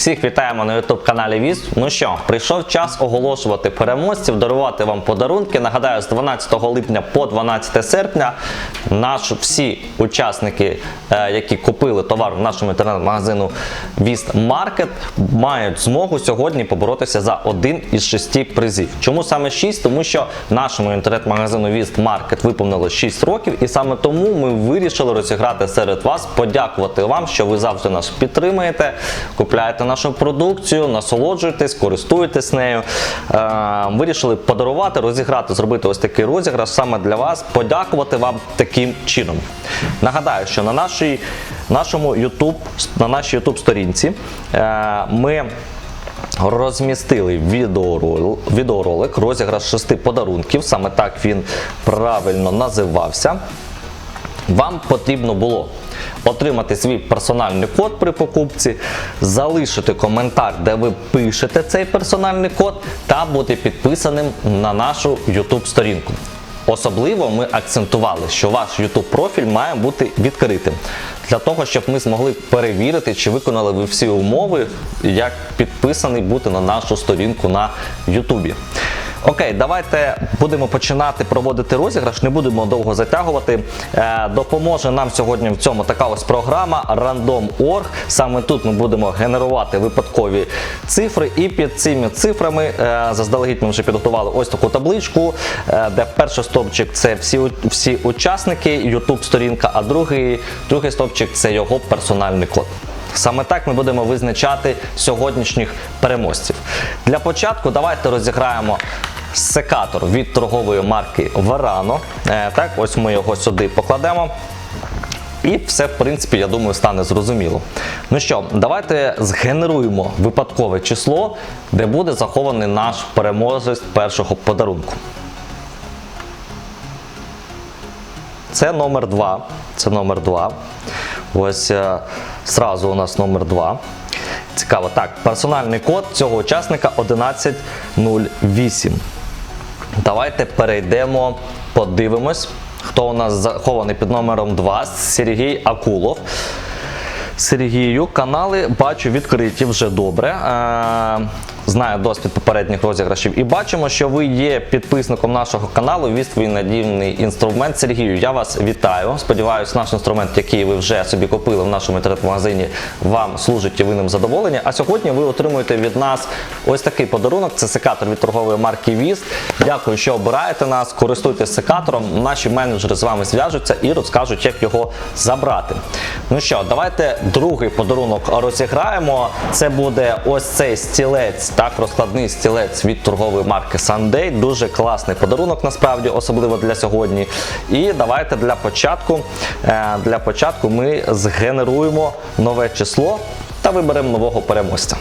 Всіх вітаємо на youtube каналі Віз. Ну що, прийшов час оголошувати переможців, дарувати вам подарунки. Нагадаю, з 12 липня по 12 серпня наш, всі учасники, е, які купили товар в нашому інтернет-магазину Віст Маркет, мають змогу сьогодні поборотися за один із шести призів. Чому саме 6? Тому що нашому інтернет-магазину Віст Маркет виповнилось 6 років, і саме тому ми вирішили розіграти серед вас, подякувати вам, що ви завжди нас підтримуєте, купляєте нашу продукцію, насолоджуєтесь, користуєтесь нею. Е, вирішили подарувати, розіграти, зробити ось такий розіграш саме для вас, подякувати вам таким чином. Нагадаю, що на нашій, нашому YouTube, на нашій YouTube сторінці е, ми розмістили відеорол, відеоролик, розіграш шести подарунків, саме так він правильно називався. Вам потрібно було отримати свій персональний код при покупці, залишити коментар, де ви пишете цей персональний код, та бути підписаним на нашу YouTube сторінку. Особливо ми акцентували, що ваш YouTube профіль має бути відкритим для того, щоб ми змогли перевірити, чи виконали ви всі умови, як підписаний бути на нашу сторінку на YouTube. Окей, давайте будемо починати проводити розіграш, не будемо довго затягувати. Е, допоможе нам сьогодні в цьому така ось програма Random.org. Саме тут ми будемо генерувати випадкові цифри, і під цими цифрами е, заздалегідь ми вже підготували ось таку табличку, е, де перший стовпчик це всі, всі учасники, YouTube сторінка, а другий, другий стовпчик це його персональний код. Саме так ми будемо визначати сьогоднішніх переможців. Для початку давайте розіграємо секатор від торгової марки Verano. Е, так, ось ми його сюди покладемо. І все, в принципі, я думаю, стане зрозуміло. Ну що, давайте згенеруємо випадкове число, де буде захований наш переможець першого подарунку. Це номер 2. Це номер 2. Ось е, зразу у нас номер 2. Цікаво. Так, персональний код цього учасника 1108. Давайте перейдемо, подивимось, хто у нас захований під номером 2. Сергій Акулов. Сергію, канали бачу відкриті вже добре. Знаю досвід попередніх розіграшів. І бачимо, що ви є підписником нашого каналу. Віст твій надійний інструмент. Сергію, я вас вітаю. Сподіваюсь, наш інструмент, який ви вже собі купили в нашому інтернет-магазині, вам служить і ви ним задоволені. А сьогодні ви отримуєте від нас ось такий подарунок. Це секатор від торгової марки Віст. Дякую, що обираєте нас. Користуйтесь секатором. Наші менеджери з вами зв'яжуться і розкажуть, як його забрати. Ну що, давайте другий подарунок розіграємо. Це буде ось цей стілець, так, розкладний стілець від торгової марки Sunday. Дуже класний подарунок, насправді, особливо для сьогодні. І давайте для початку, е, для початку ми згенеруємо нове число та виберемо нового переможця.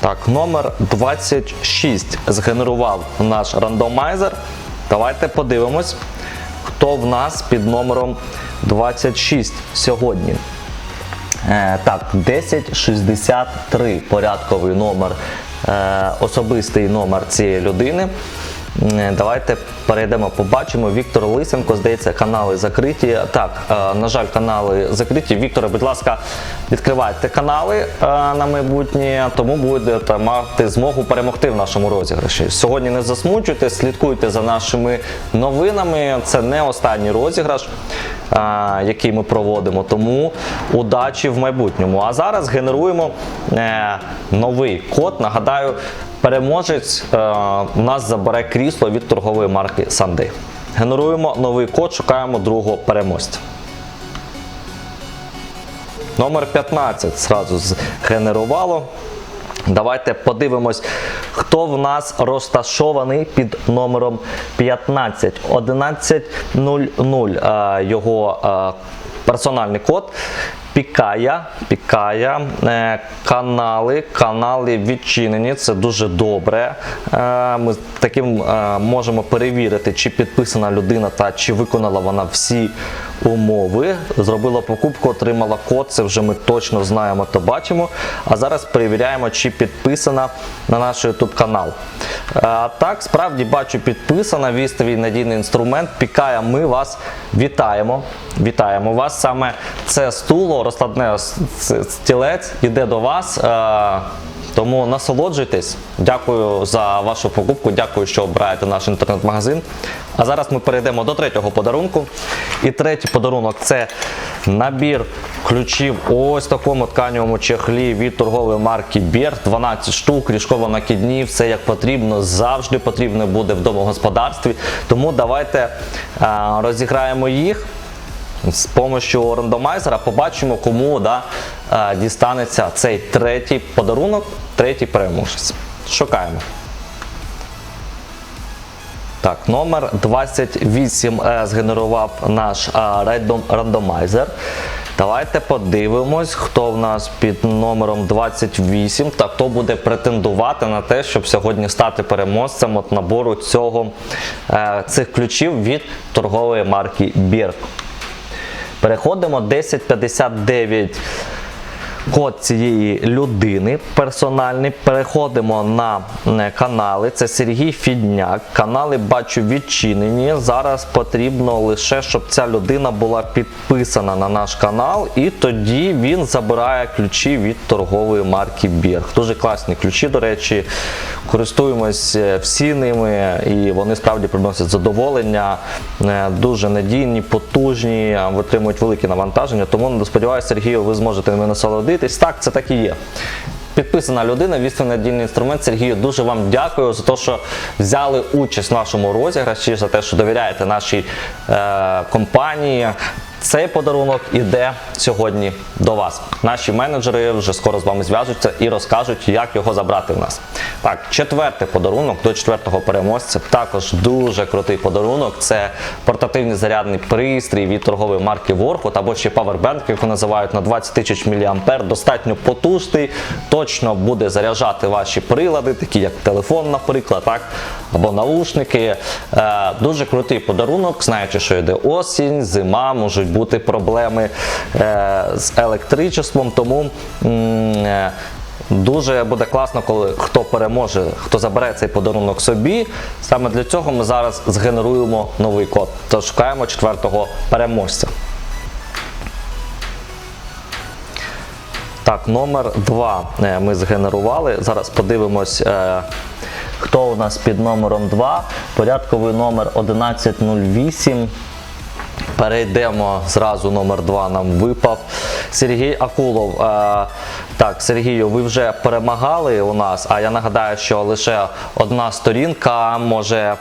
Так, номер 26 згенерував наш рандомайзер. Давайте подивимось, хто в нас під номером 26 сьогодні. Е, так, 1063 порядковий номер, е, особистий номер цієї людини. Е, Давайте перейдемо, побачимо. Віктор Лисенко, здається, канали закриті. Так, на жаль, канали закриті. Вікторе, будь ласка, відкривайте канали на майбутнє, тому будете мати змогу перемогти в нашому розіграші. Сьогодні не засмучуйтесь, слідкуйте за нашими новинами. Це не останній розіграш, який ми проводимо. Тому удачі в майбутньому. А зараз генеруємо е, новий код. Нагадаю, переможець е, у нас забере крісло від торгової марки Sunday. Генеруємо новий код, шукаємо другого переможця. Номер 15 зразу згенерувало. Давайте подивимось, хто в нас розташований під номером 15. 1100 е, його е, персональний код. Пікая, пікая, е, канали, канали відчинені, це дуже добре. Е, Ми таким е, можемо перевірити, чи підписана людина та чи виконала вона всі умови. Зробила покупку, отримала код, це вже ми точно знаємо та бачимо. А зараз перевіряємо, чи підписана на наш YouTube канал. Так, справді бачу, підписана вістовий надійний інструмент. Пікая, ми вас вітаємо. Вітаємо вас. Саме це стуло розкладне стілець іде до вас. Е, Тому насолоджуйтесь. Дякую за вашу покупку. Дякую, що обираєте наш інтернет-магазин. А зараз ми перейдемо до третього подарунку. І третій подарунок це набір ключів ось такому тканевому чехлі від торгової марки Бір. 12 штук, ріжково накидні, все як потрібно, завжди потрібно буде в домогосподарстві. Тому давайте е, розіграємо їх з допомогою рандомайзера побачимо, кому да, е, дістанеться цей третій подарунок, третій переможець. Шукаємо. Так, номер 28 е, згенерував наш е, рандомайзер. Давайте подивимось, хто в нас під номером 28 та хто буде претендувати на те, щоб сьогодні стати переможцем от набору цього, цих ключів від торгової марки Бірк. Переходимо 1059 код цієї людини персональний. Переходимо на е, канали. Це Сергій Фідняк. Канали бачу відчинені. Зараз потрібно лише, щоб ця людина була підписана на наш канал, і тоді він забирає ключі від торгової марки Бірг. Дуже класні ключі, до речі. Користуємось е, всі ними, і вони справді приносять задоволення. Е, Дуже надійні, потужні, витримують великі навантаження. Тому сподіваюся, Сергію, ви зможете ними насолодитись. Так, це так і є. Підписана людина, вісний надійний інструмент. Сергію, дуже вам дякую за те, що взяли участь в нашому розіграші, за те, що довіряєте нашій е, компанії. Цей подарунок іде сьогодні до вас. Наші менеджери вже скоро з вами зв'яжуться і розкажуть, як його забрати в нас. Так, четвертий подарунок до четвертого переможця. Також дуже крутий подарунок. Це портативний зарядний пристрій від торгової марки Warhol або ще Powerbank, як його називають на 20 тисяч мА. Достатньо потужний, точно буде заряджати ваші прилади, такі як телефон, наприклад, так, або наушники. Е, дуже крутий подарунок, знаючи, що йде осінь, зима, можуть бути проблеми е, з електричеством, тому. е, Дуже буде класно, коли хто переможе, хто забере цей подарунок собі. Саме для цього ми зараз згенеруємо новий код. Тож шукаємо четвертого переможця. Так, номер 2 ми згенерували. Зараз подивимось, хто у нас під номером 2. Порядковий номер 1108. Перейдемо зразу номер 2 нам випав. Сергій Акулов. Е, так, Сергію, ви вже перемагали у нас, а я нагадаю, що лише одна сторінка може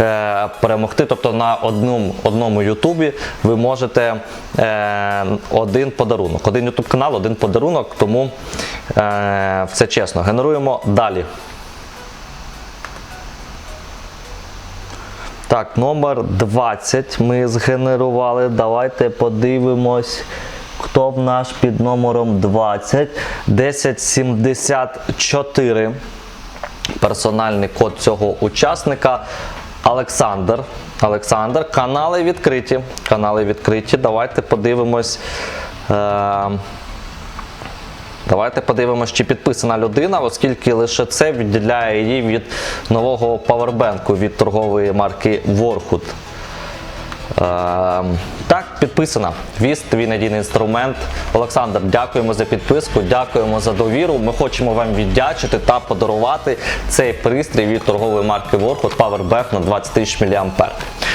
е, перемогти. Тобто на одному, одному Ютубі ви можете е, один подарунок. Один Ютуб канал, один подарунок, тому все чесно. Генеруємо далі. Так, номер 20 ми згенерували. Давайте подивимось, хто в нас під номером 20. 1074. Персональний код цього учасника. Олександр. Олександр, канали відкриті. Канали відкриті. Давайте подивимось. Е- Давайте подивимося, чи підписана людина, оскільки лише це відділяє її від нового павербенку від торгової марки Warhood. Ем, так, підписана. Віз, твій надійний інструмент. Олександр, дякуємо за підписку, дякуємо за довіру. Ми хочемо вам віддячити та подарувати цей пристрій від торгової марки Warhood Powerbank на 20 тисяч мА,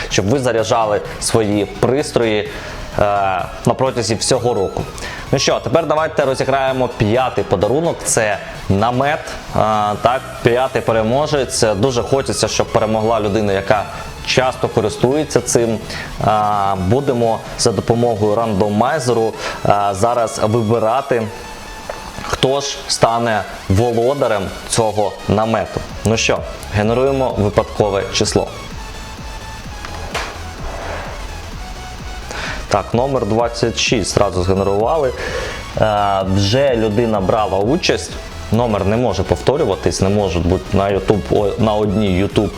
щоб ви заряджали свої пристрої на протязі всього року. Ну що, тепер давайте розіграємо п'ятий подарунок. Це намет. Е, так, п'ятий переможець. Дуже хочеться, щоб перемогла людина, яка часто користується цим. Е, Будемо за допомогою рандомайзеру е, зараз вибирати. Хто ж стане володарем цього намету? Ну що, генеруємо випадкове число. Так, номер 26 зразу згенерували. Е, вже людина брала участь. Номер не може повторюватись, не може бути на YouTube, на одній YouTube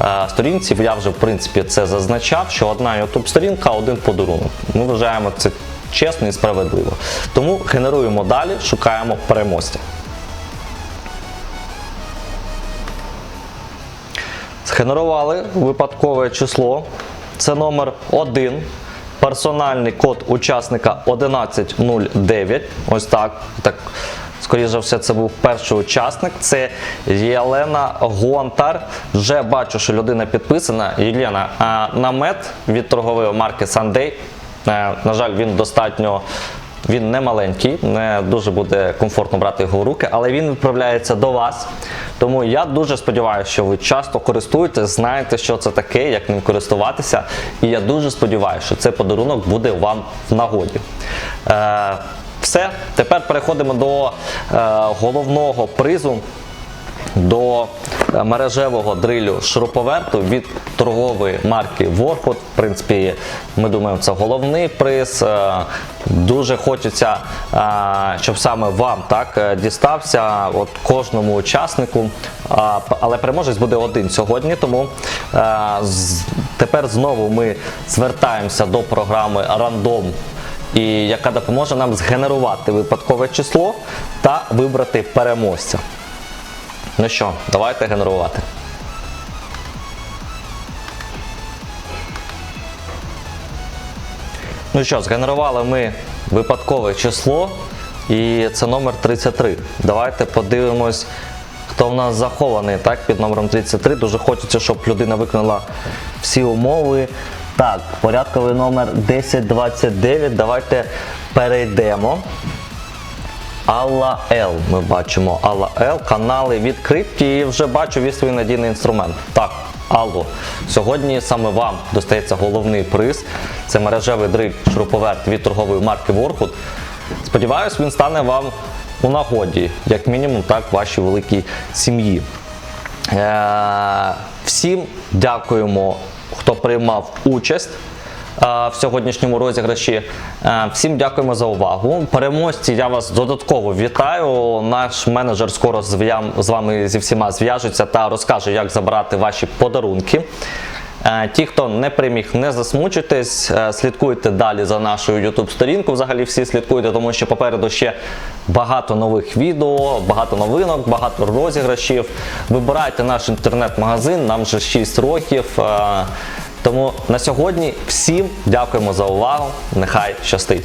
е, сторінці. Я вже в принципі це зазначав, що одна YouTube сторінка, один подарунок. Ми вважаємо це чесно і справедливо. Тому генеруємо далі, шукаємо переможця. Згенерували випадкове число. Це номер 1. Персональний код учасника 1109. Ось так. так. Скоріше за все, це був перший учасник. Це Єлена Гонтар. Вже бачу, що людина підписана. Єлена, а намет від торгової марки Sunday. Е, На жаль, він достатньо. Він не маленький, не дуже буде комфортно брати його в руки, але він відправляється до вас. Тому я дуже сподіваюся, що ви часто користуєтесь, знаєте, що це таке, як ним користуватися. І я дуже сподіваюся, що цей подарунок буде вам в нагоді. Е, все, тепер переходимо до е, головного призу до е, мережевого дрилю шуруповерту від торгової марки Warpod. В принципі, ми думаємо, це головний приз. Е, Дуже хочеться, е, щоб саме вам так дістався, от кожному учаснику. Але переможець буде один сьогодні, тому тепер знову ми звертаємося до програми Random і яка допоможе нам згенерувати випадкове число та вибрати переможця. Ну що, давайте генерувати. Ну що, згенерували ми випадкове число, і це номер 33. Давайте подивимось, хто в нас захований так, під номером 33. Дуже хочеться, щоб людина виконала всі умови. Так, порядковий номер 1029. Давайте перейдемо. Алла Л. Ми бачимо Алла Л. Канали відкриті і вже бачу від свій надійний інструмент. Так, Алло. Сьогодні саме вам достається головний приз. Це мережевий дриль шуруповерт від торгової марки Воркут. Сподіваюсь, він стане вам у нагоді, як мінімум, так, вашій великій сім'ї. Е, всім дякуємо, хто приймав участь в сьогоднішньому розіграші. Е, Всім дякуємо за увагу. Переможці, я вас додатково вітаю. Наш менеджер скоро з вами зі всіма зв'яжеться та розкаже, як забрати ваші подарунки. Е, Ті, хто не приміг, не засмучуйтесь, е, слідкуйте далі за нашою YouTube сторінкою. Взагалі всі слідкуйте, тому що попереду ще багато нових відео, багато новинок, багато розіграшів. Вибирайте наш інтернет-магазин, нам вже 6 років. Тому на сьогодні всім дякуємо за увагу. Нехай щастить!